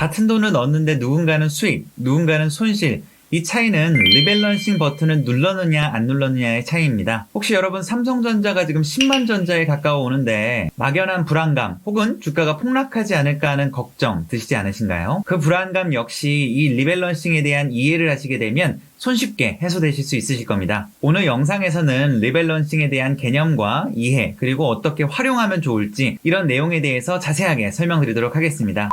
같은 돈을 넣었는데 누군가는 수익, 누군가는 손실, 이 차이는 리밸런싱 버튼을 눌렀느냐 안 눌렀느냐의 차이입니다. 혹시 여러분 삼성전자가 지금 10만 전자에 가까워 오는데 막연한 불안감 혹은 주가가 폭락하지 않을까 하는 걱정 드시지 않으신가요? 그 불안감 역시 이 리밸런싱에 대한 이해를 하시게 되면 손쉽게 해소되실 수 있으실 겁니다. 오늘 영상에서는 리밸런싱에 대한 개념과 이해 그리고 어떻게 활용하면 좋을지 이런 내용에 대해서 자세하게 설명드리도록 하겠습니다.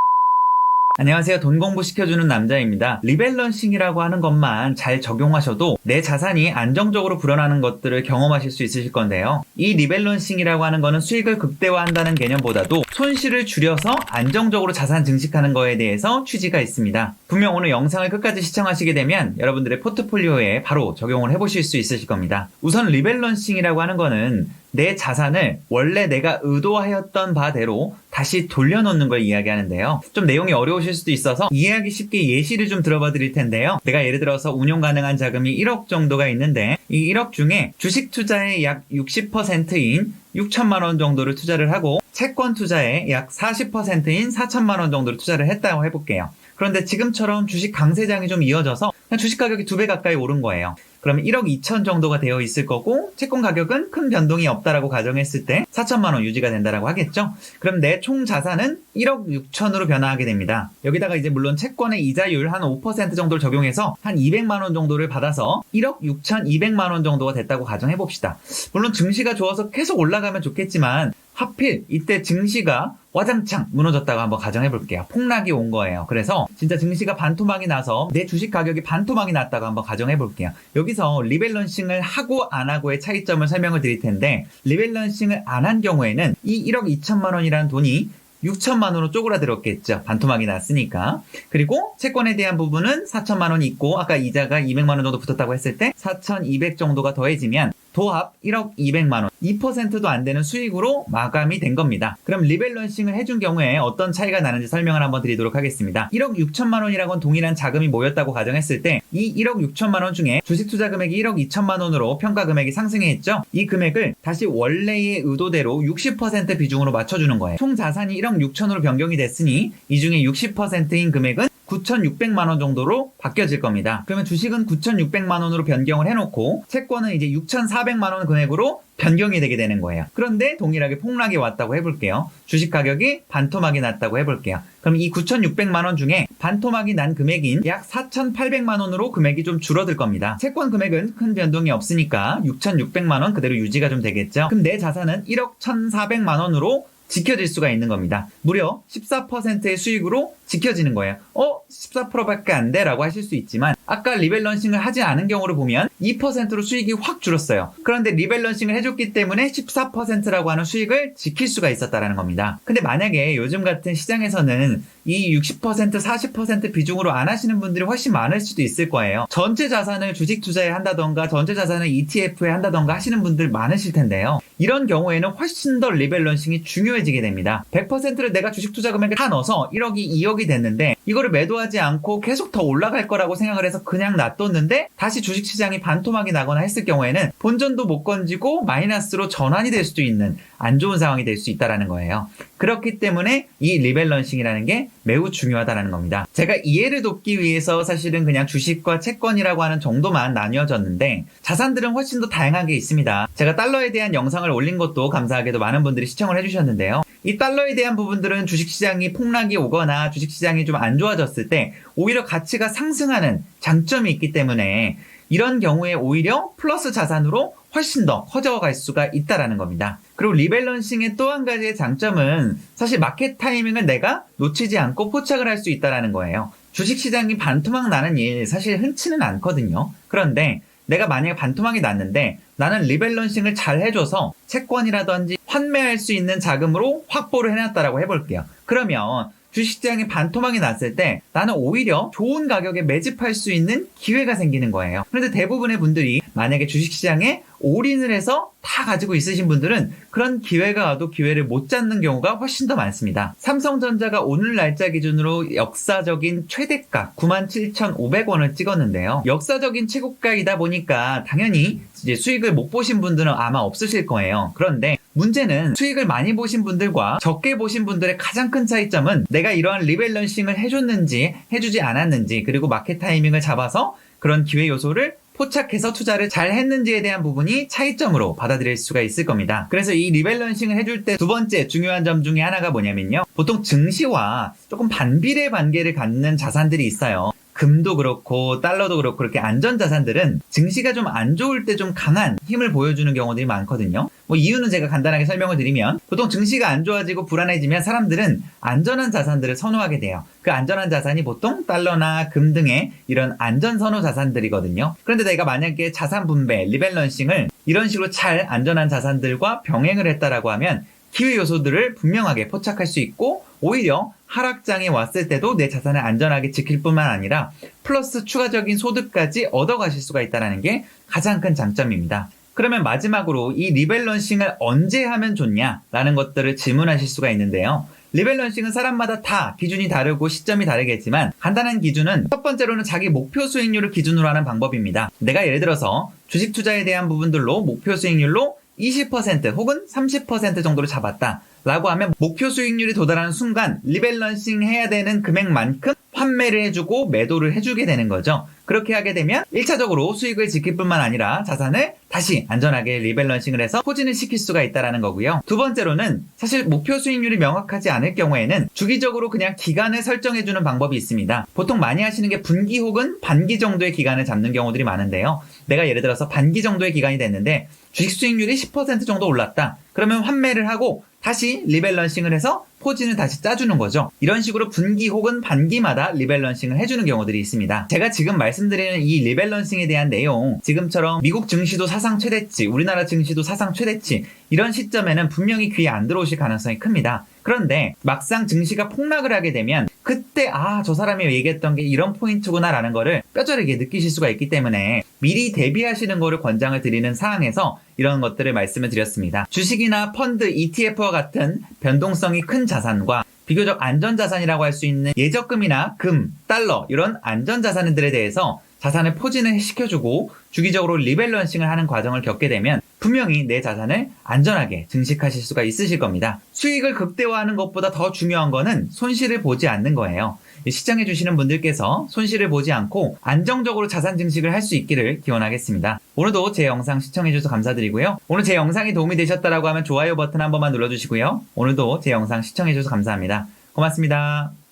안녕하세요. 돈 공부 시켜주는 남자입니다. 리밸런싱이라고 하는 것만 잘 적용하셔도 내 자산이 안정적으로 불어나는 것들을 경험하실 수 있으실 건데요. 이 리밸런싱이라고 하는 거는 수익을 극대화한다는 개념보다도 손실을 줄여서 안정적으로 자산 증식하는 거에 대해서 취지가 있습니다. 분명 오늘 영상을 끝까지 시청하시게 되면 여러분들의 포트폴리오에 바로 적용을 해보실 수 있으실 겁니다. 우선 리밸런싱이라고 하는 거는 내 자산을 원래 내가 의도하였던 바대로 다시 돌려놓는 걸 이야기하는데요. 좀 내용이 어려우실 수도 있어서 이해하기 쉽게 예시를 좀 들어봐 드릴 텐데요. 내가 예를 들어서 운용 가능한 자금이 1억 정도가 있는데 이 1억 중에 주식 투자의 약 60%인 6천만 원 정도를 투자를 하고 채권 투자에 약 40%인 4천만 원 정도를 투자를 했다고 해볼게요. 그런데 지금처럼 주식 강세장이 좀 이어져서 주식 가격이 두 배 가까이 오른 거예요. 그러면 1억 2천 정도가 되어 있을 거고 채권 가격은 큰 변동이 없다라고 가정했을 때 4천만 원 유지가 된다라고 하겠죠. 그럼 내 총 자산은 1억 6천으로 변화하게 됩니다. 여기다가 이제 물론 채권의 이자율 한 5% 정도를 적용해서 한 200만 원 정도를 받아서 1억 6천 2백만 원 정도가 됐다고 가정해 봅시다. 물론 증시가 좋아서 계속 올라가면 좋겠지만 하필 이때 증시가 와장창 무너졌다고 한번 가정해 볼게요. 폭락이 온 거예요. 그래서 진짜 증시가 반토막이 나서 내 주식 가격이 반토막이 났다고 한번 가정해 볼게요. 여기서 리밸런싱을 하고 안 하고의 차이점을 설명을 드릴 텐데 리밸런싱을 안 한 경우에는 이 1억 2천만 원이라는 돈이 6천만 원으로 쪼그라들었겠죠. 반토막이 났으니까. 그리고 채권에 대한 부분은 4천만 원이 있고 아까 이자가 200만 원 정도 붙었다고 했을 때 4,200 정도가 더해지면 도합 1억 200만 원, 2%도 안 되는 수익으로 마감이 된 겁니다. 그럼 리밸런싱을 해준 경우에 어떤 차이가 나는지 설명을 한번 드리도록 하겠습니다. 1억 6천만 원이라고는 동일한 자금이 모였다고 가정했을 때 이 1억 6천만 원 중에 주식 투자 금액이 1억 2천만 원으로 평가 금액이 상승했죠. 이 금액을 다시 원래의 의도대로 60% 비중으로 맞춰주는 거예요. 총 자산이 1억 6천으로 변경이 됐으니 이 중에 60%인 금액은 9,600만 원 정도로 바뀌어질 겁니다. 그러면 주식은 9,600만 원으로 변경을 해놓고 채권은 이제 6,400만 원 금액으로 변경이 되게 되는 거예요. 그런데 동일하게 폭락이 왔다고 해볼게요. 주식 가격이 반토막이 났다고 해볼게요. 그럼 이 9,600만 원 중에 반토막이 난 금액인 약 4,800만 원으로 금액이 좀 줄어들 겁니다. 채권 금액은 큰 변동이 없으니까 6,600만 원 그대로 유지가 좀 되겠죠. 그럼 내 자산은 1억 1,400만 원으로 지켜질 수가 있는 겁니다. 무려 14%의 수익으로 지켜지는 거예요. 어? 14%밖에 안 돼? 라고 하실 수 있지만 아까 리밸런싱을 하지 않은 경우를 보면 2%로 수익이 확 줄었어요. 그런데 리밸런싱을 해줬기 때문에 14%라고 하는 수익을 지킬 수가 있었다라는 겁니다. 근데 만약에 요즘 같은 시장에서는 이 60% 40% 비중으로 안 하시는 분들이 훨씬 많을 수도 있을 거예요. 전체 자산을 주식 투자에 한다던가 전체 자산을 ETF에 한다던가 하시는 분들 많으실 텐데요. 이런 경우에는 훨씬 더 리밸런싱이 중요해지게 됩니다. 100%를 내가 주식 투자 금액을 다 넣어서 1억이 2억이 됐는데 이거를 매도하지 않고 계속 더 올라갈 거라고 생각을 해서 그냥 놔뒀는데 다시 주식 시장이 반토막이 나거나 했을 경우에는 본전도 못 건지고 마이너스로 전환이 될 수도 있는 안 좋은 상황이 될 수 있다라는 거예요. 그렇기 때문에 이 리밸런싱이라는 게 매우 중요하다는 겁니다. 제가 이해를 돕기 위해서 사실은 그냥 주식과 채권이라고 하는 정도만 나뉘어졌는데 자산들은 훨씬 더 다양하게 있습니다. 제가 달러에 대한 영상을 올린 것도 감사하게도 많은 분들이 시청을 해주셨는데요. 이 달러에 대한 부분들은 주식시장이 폭락이 오거나 주식시장이 좀 안 좋아졌을 때 오히려 가치가 상승하는 장점이 있기 때문에 이런 경우에 오히려 플러스 자산으로 훨씬 더 커져갈 수가 있다라는 겁니다. 그리고 리밸런싱의 또 한 가지의 장점은 사실 마켓 타이밍을 내가 놓치지 않고 포착을 할 수 있다라는 거예요. 주식시장이 반토막 나는 일 사실 흔치는 않거든요. 그런데 내가 만약에 반토막이 났는데 나는 리밸런싱을 잘 해줘서 채권이라든지 환매할 수 있는 자금으로 확보를 해놨다라고 해볼게요. 그러면 주식시장이 반토막이 났을 때 나는 오히려 좋은 가격에 매집할 수 있는 기회가 생기는 거예요. 그런데 대부분의 분들이 만약에 주식시장에 올인을 해서 다 가지고 있으신 분들은 그런 기회가 와도 기회를 못 잡는 경우가 훨씬 더 많습니다. 삼성전자가 오늘 날짜 기준으로 역사적인 최대가 97,500원을 찍었는데요. 역사적인 최고가이다 보니까 당연히 이제 수익을 못 보신 분들은 아마 없으실 거예요. 그런데 문제는 수익을 많이 보신 분들과 적게 보신 분들의 가장 큰 차이점은 내가 이러한 리밸런싱을 해줬는지 해주지 않았는지 그리고 마켓 타이밍을 잡아서 그런 기회 요소를 포착해서 투자를 잘 했는지에 대한 부분이 차이점으로 받아들일 수가 있을 겁니다. 그래서 이 리밸런싱을 해줄 때 두 번째 중요한 점 중에 하나가 뭐냐면요. 보통 증시와 조금 반비례 관계를 갖는 자산들이 있어요. 금도 그렇고 달러도 그렇고 그렇게 안전 자산들은 증시가 좀 안 좋을 때 좀 강한 힘을 보여주는 경우들이 많거든요. 뭐 이유는 제가 간단하게 설명을 드리면 보통 증시가 안 좋아지고 불안해지면 사람들은 안전한 자산들을 선호하게 돼요. 그 안전한 자산이 보통 달러나 금 등의 이런 안전 선호 자산들이거든요. 그런데 내가 만약에 자산 분배, 리밸런싱을 이런 식으로 잘 안전한 자산들과 병행을 했다라고 하면 기회 요소들을 분명하게 포착할 수 있고 오히려 하락장이 왔을 때도 내 자산을 안전하게 지킬 뿐만 아니라 플러스 추가적인 소득까지 얻어가실 수가 있다는 게 가장 큰 장점입니다. 그러면 마지막으로 이 리밸런싱을 언제 하면 좋냐라는 것들을 질문하실 수가 있는데요. 리밸런싱은 사람마다 다 기준이 다르고 시점이 다르겠지만 간단한 기준은 첫 번째로는 자기 목표 수익률을 기준으로 하는 방법입니다. 내가 예를 들어서 주식 투자에 대한 부분들로 목표 수익률로 20% 혹은 30% 정도를 잡았다. 라고 하면 목표 수익률이 도달하는 순간 리밸런싱 해야 되는 금액만큼 환매를 해주고 매도를 해주게 되는 거죠. 그렇게 하게 되면 1차적으로 수익을 지킬 뿐만 아니라 자산을 다시 안전하게 리밸런싱을 해서 포진을 시킬 수가 있다는 거고요. 두 번째로는 사실 목표 수익률이 명확하지 않을 경우에는 주기적으로 그냥 기간을 설정해주는 방법이 있습니다. 보통 많이 하시는 게 분기 혹은 반기 정도의 기간을 잡는 경우들이 많은데요. 내가 예를 들어서 반기 정도의 기간이 됐는데 주식 수익률이 10% 정도 올랐다. 그러면 환매를 하고 다시 리밸런싱을 해서 포진을 다시 짜주는 거죠. 이런 식으로 분기 혹은 반기마다 리밸런싱을 해주는 경우들이 있습니다. 제가 지금 말씀드리는 이 리밸런싱에 대한 내용, 지금처럼 미국 증시도 사상 최대치, 우리나라 증시도 사상 최대치, 이런 시점에는 분명히 귀에 안 들어오실 가능성이 큽니다. 그런데 막상 증시가 폭락을 하게 되면 그때 아 저 사람이 얘기했던 게 이런 포인트구나라는 거를 뼈저리게 느끼실 수가 있기 때문에 미리 대비하시는 거를 권장을 드리는 사항에서 이런 것들을 말씀을 드렸습니다. 주식이나 펀드, ETF와 같은 변동성이 큰 자산과 비교적 안전자산이라고 할 수 있는 예적금이나 금, 달러 이런 안전자산들에 대해서 자산을 포진을 시켜주고 주기적으로 리밸런싱을 하는 과정을 겪게 되면 분명히 내 자산을 안전하게 증식하실 수가 있으실 겁니다. 수익을 극대화하는 것보다 더 중요한 거는 손실을 보지 않는 거예요. 시장해 주시는 분들께서 손실을 보지 않고 안정적으로 자산 증식을 할 수 있기를 기원하겠습니다. 오늘도 제 영상 시청해 주셔서 감사드리고요. 오늘 제 영상이 도움이 되셨다라고 하면 좋아요 버튼 한 번만 눌러주시고요. 오늘도 제 영상 시청해 주셔서 감사합니다. 고맙습니다.